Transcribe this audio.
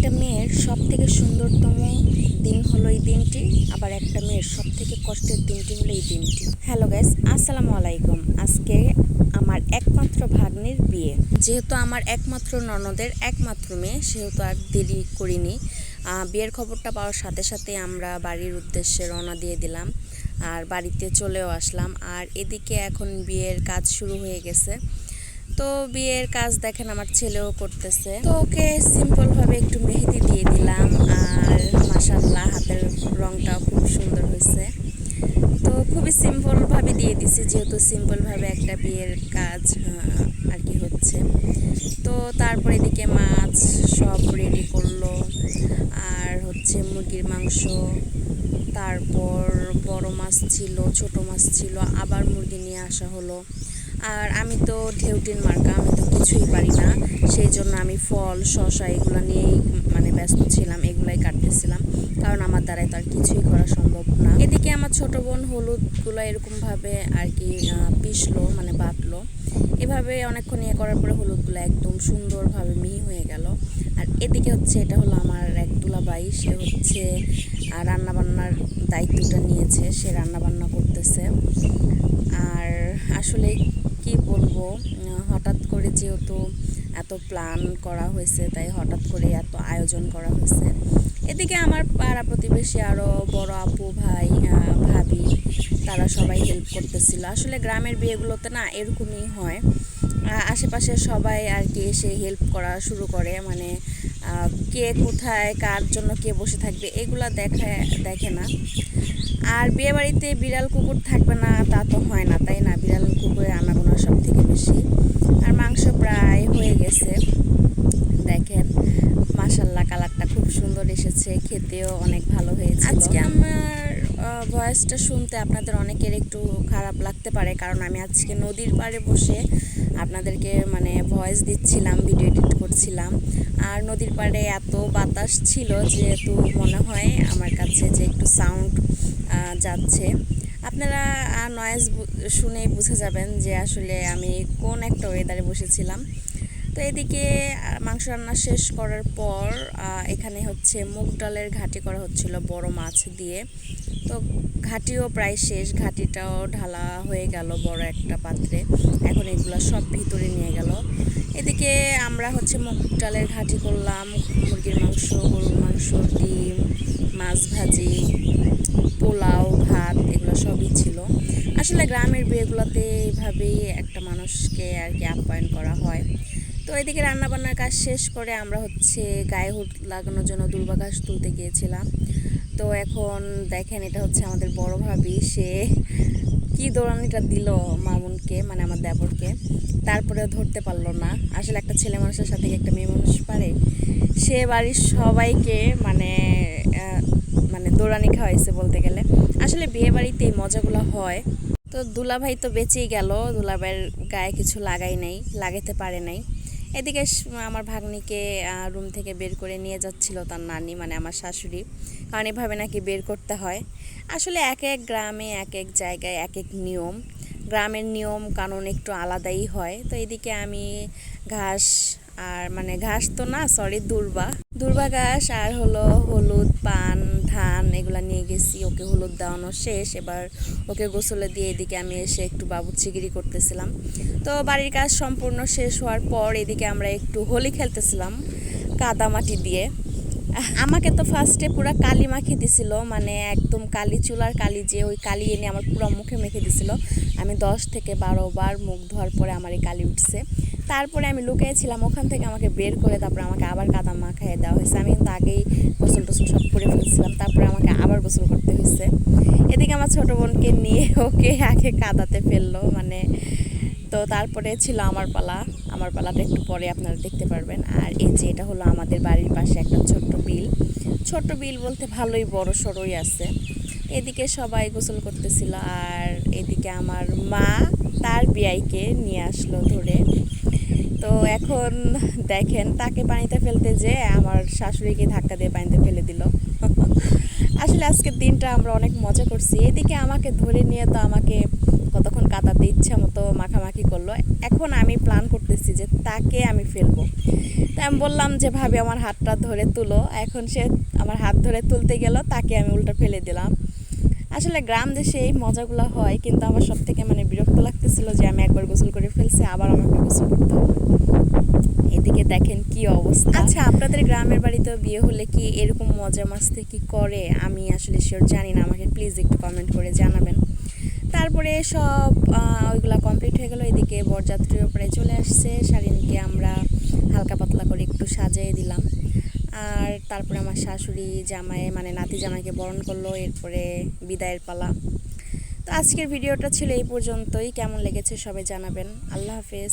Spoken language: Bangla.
একটা মেয়ের সব থেকে সুন্দরতম দিন হলো এই দিনটি, আবার একটা মেয়ের সব থেকে কষ্টের দিনটি হলো এই দিনটি। হ্যালো গাইস আসসালামু আলাইকুম। আজকে আমার একমাত্র ভাগ্নির বিয়ে। যেহেতু আমার একমাত্র ননদের একমাত্র মেয়ে, সেহেতু আর দেরি করিনি। বিয়ের খবরটা পাওয়ার সাথে সাথে আমরা বাড়ির উদ্দেশ্যে রওনা দিয়ে দিলাম, আর বাড়িতে চলেও আসলাম। আর এদিকে এখন বিয়ের কাজ শুরু হয়ে গেছে। তো বিয়ের কাজ দেখেন আমার ছেলেও করতেছে। তো ওকে সিম্পলভাবে একটু মেহেদি দিয়ে দিলাম আর মাসাল্লাহ হাতের রংটাও খুব সুন্দর হয়েছে। তো খুবই সিম্পলভাবে দিয়ে দিছি, যেহেতু সিম্পলভাবে একটা বিয়ের কাজ আর কি হচ্ছে। তো তারপর এদিকে মাছ সব রেডি করল। হচ্ছে মুরগির মাংস, তারপর বড় মাছ ছিল, ছোট মাছ ছিল, আবার মুরগি নিয়ে আসা হলো। আর আমি তো ঢেউটিন মার্কা, আমি তো কিছুই পারি না, সেই জন্য আমি ফল, শসা এগুলো নিয়েই মানে ব্যস্ত ছিলাম, এগুলাই কাটতেছিলাম, কারণ আমার দ্বারাই তো আর কিছুই করা সম্ভব না। এদিকে আমার ছোট বোন হলুদগুলো এরকমভাবে আর কি পিষলো মানে বাটলো এভাবে অনেকক্ষণ ইয়ে করার পরে হলুদগুলো একদম সুন্দরভাবে মিহি হয়ে গেল। আর এদিকে হচ্ছে, এটা হলো আমার দুলাবাই সে হচ্ছে রান্নাবান্নার দায়িত্বটা নিয়েছে, সে রান্নাবান্না করতেছে। আর আসলে কি বলব হঠাৎ করে যেহেতু এত প্ল্যান করা হয়েছে, তাই হঠাৎ করে এত আয়োজন করা হয়েছে। এদিকে আমার পাড়া প্রতিবেশী আরও বড় আপু, ভাই ভাবি, তারা সবাই হেল্প করতেছিল। আসলে গ্রামের বিয়েগুলোতে না এরকমই হয়। আশেপাশে সবাই আর কি এসে হেল্প করা শুরু করে। মানে কে কোথায়, কার জন্য কে বসে থাকবে, এগুলো দেখে দেখে না। আর বিয়ে বাড়িতে বিড়াল, কুকুর থাকবে না, তা তো হয় না, তাই না? বিড়াল, কুকুরের আনাগোনা সব থেকে বেশি। আর মাংস প্রায় হয়ে গেছে। দেখেন মাসাল্লাহ কালারটা খুব সুন্দর এসেছে, খেতেও অনেক ভালো হয়েছে আজকে ভয়েসটা শুনতে আপনাদের অনেকের একটু খারাপ লাগতে পারে, কারণ আমি আজকে নদীর পাড়ে বসে আপনাদেরকে মানে ভয়েস দিচ্ছিলাম ভিডিও এডিট করছিলাম। আর নদীর পাড়ে এত বাতাস ছিল যেহেতু মনে হয় আমার কাছে যে একটু সাউন্ড যাচ্ছে। আপনারা নয়েজ শুনেই বুঝে যাবেন যে আসলে আমি কোন একটা ওয়েদারে বসেছিলাম। তো এদিকে মাংস রান্না শেষ করার পর এখানে হচ্ছে মুগ ডালের ঘাটি করা হচ্ছিল বড় মাছ দিয়ে। তো ঘাটিও প্রায় শেষ, ঘাটিটাও ঢালা হয়ে গেল বড় একটা পাত্রে। এখন এগুলো সব ভিতরে নিয়ে গেল। এদিকে আমরা হচ্ছে মুগ ডালের ঘাটি করলাম, মুরগির মাংস, গরুর মাংস, ডিম, মাছ ভাজি, পোলাও, ভাত, এগুলো সবই ছিল। আসলে গ্রামের বিয়েগুলোতে এইভাবেই একটা মানুষকে আর কি আপ্যায়ন করা হয়। তো এদিকে রান্নাবান্নার কাজ শেষ করে আমরা হচ্ছে গায়ে হুট লাগানোর জন্য দুর্বা তুলতে গিয়েছিলাম। তো এখন দেখেন এটা হচ্ছে আমাদের বড় ভাবি, সে কি দৌড়ানিটা দিল মামুনকে মানে আমার দেবরকে। তারপরেও ধরতে পারল না। আসলে একটা ছেলে মানুষের সাথে একটা মেয়ে মানুষ পারে? সে বাড়ির সবাইকে মানে মানে দৌড়ানি খাওয়াইছে বলতে গেলে। আসলে বিয়ে বাড়িতে মজাগুলো হয়। তো দুলাভাই তো বেঁচেই গেল। দুলাভাইয়ের গায়ে কিছু লাগাই নাই, লাগাইতে পারে নাই। এদিকে আমার ভাগ্নিকে রুম থেকে বের করে নিয়ে যাচ্ছিল তার নানি মানে আমার শাশুড়ি। কারণ এভাবে নাকি বের করতে হয়। আসলে এক এক গ্রামে, এক এক জায়গায়, এক এক নিয়ম। গ্রামের নিয়ম কানুন একটু আলাদাই হয়। তো এদিকে আমি ঘাস আর মানে ঘাস তো না সরি দুর্বা। দুর্বা ঘাস আর হলো হলুদ, পান, ধান, এগুলা নিয়ে গেছি, ওকে হলুদ দেওয়ানো শেষ। এবার ওকে গোসলে দিয়ে এদিকে আমি এসে একটু বাবুচিগিরি করতেছিলাম। তো বাড়ির কাজ সম্পূর্ণ শেষ হওয়ার পর এদিকে আমরা একটু হোলি খেলতেছিলাম, কাদামাটি দিয়ে। আমাকে তো ফার্স্টে পুরো কালি মাখিয়ে দিছিল মানে একদম কালি চুলার কালি যে ওই কালি এনে আমার পুরো মুখে মেখে দিছিল। আমি দশ থেকে বারো বার মুখ ধোয়ার পরে আমার এই কালি উঠছে। তারপরে আমি লুকিয়েছিলাম ওখান থেকে আমাকে বের করে তারপরে আমাকে আবার কাদা মাখাইয়ে দেওয়া হয়েছে। আমি কিন্তু আগেই গোসল টোসল সব করে ফেলছিলাম, তারপরে আমাকে আবার গোসল করতে হয়েছে। এদিকে আমার ছোট বোনকে নিয়ে ওকে আগে কাদাতে ফেলল মানে তো তারপরে ছিল আমার পালা। আমার পালাটা একটু পরে আপনারা দেখতে পারবেন। আর এই যে এটা হলো আমাদের বাড়ির পাশে একটা ছোট্ট বিল। ছোট্ট বিল বলতে ভালোই বড় সড়ই আছে। এদিকে সবাই গোসল করতেছিল আর এদিকে আমার মা তার বিয়াইকে নিয়ে আসলো ধরে। তো এখন দেখেন তাকে পানিতে ফেলতে যে আমার শাশুড়িকে ধাক্কা দিয়ে পানিতে ফেলে দিল। আসলে আজকের দিনটা আমরা অনেক মজা করছি। এদিকে আমাকে ধরে নিয়ে তো আমাকে কতক্ষণ কাদাতে ইচ্ছা মতো মাখামাখি করল। এখন আমি প্ল্যান করতেছি যে তাকে আমি ফেলব। তাই আমি বললাম যে, ভাবি, আমার হাতটা ধরে তুলো। এখন সে আমার হাত ধরে তুলতে গেল, তাকে আমি উল্টো ফেলে দিলাম। আসলে গ্রাম দেশে এই মজাগুলো হয়, কিন্তু আমার সব থেকে মানে বিরক্ত লাগতেছিল যে, আমি একবার গোসল করে ফেলছি, আবার আমাকে গোসল করতে হবে। এদিকে দেখেন কি অবস্থা। আচ্ছা আপনাদের গ্রামের বাড়িতেও বিয়ে হলে কি এরকম মজা মাস্তি কি করে? আমি আসলে শিওর জানি না, আমাকে প্লিজ একটু কমেন্ট করে জানাবেন। তারপরে সব ওইগুলো কমপ্লিট হয়ে গেল। এদিকে বরযাত্রীর ওপরে চলে আসছে। শারিনকে আমরা হালকা পাতলা করে একটু সাজিয়ে দিলাম। আর তারপরে আমার শাশুড়ি, জামাই মানে নাতি জামাইকে বরণ করল। এরপরে বিদায়ের পালা। তো আজকের ভিডিওটা ছিল এই পর্যন্তই। কেমন লেগেছে সবাই জানাবেন। আল্লাহ হাফেজ।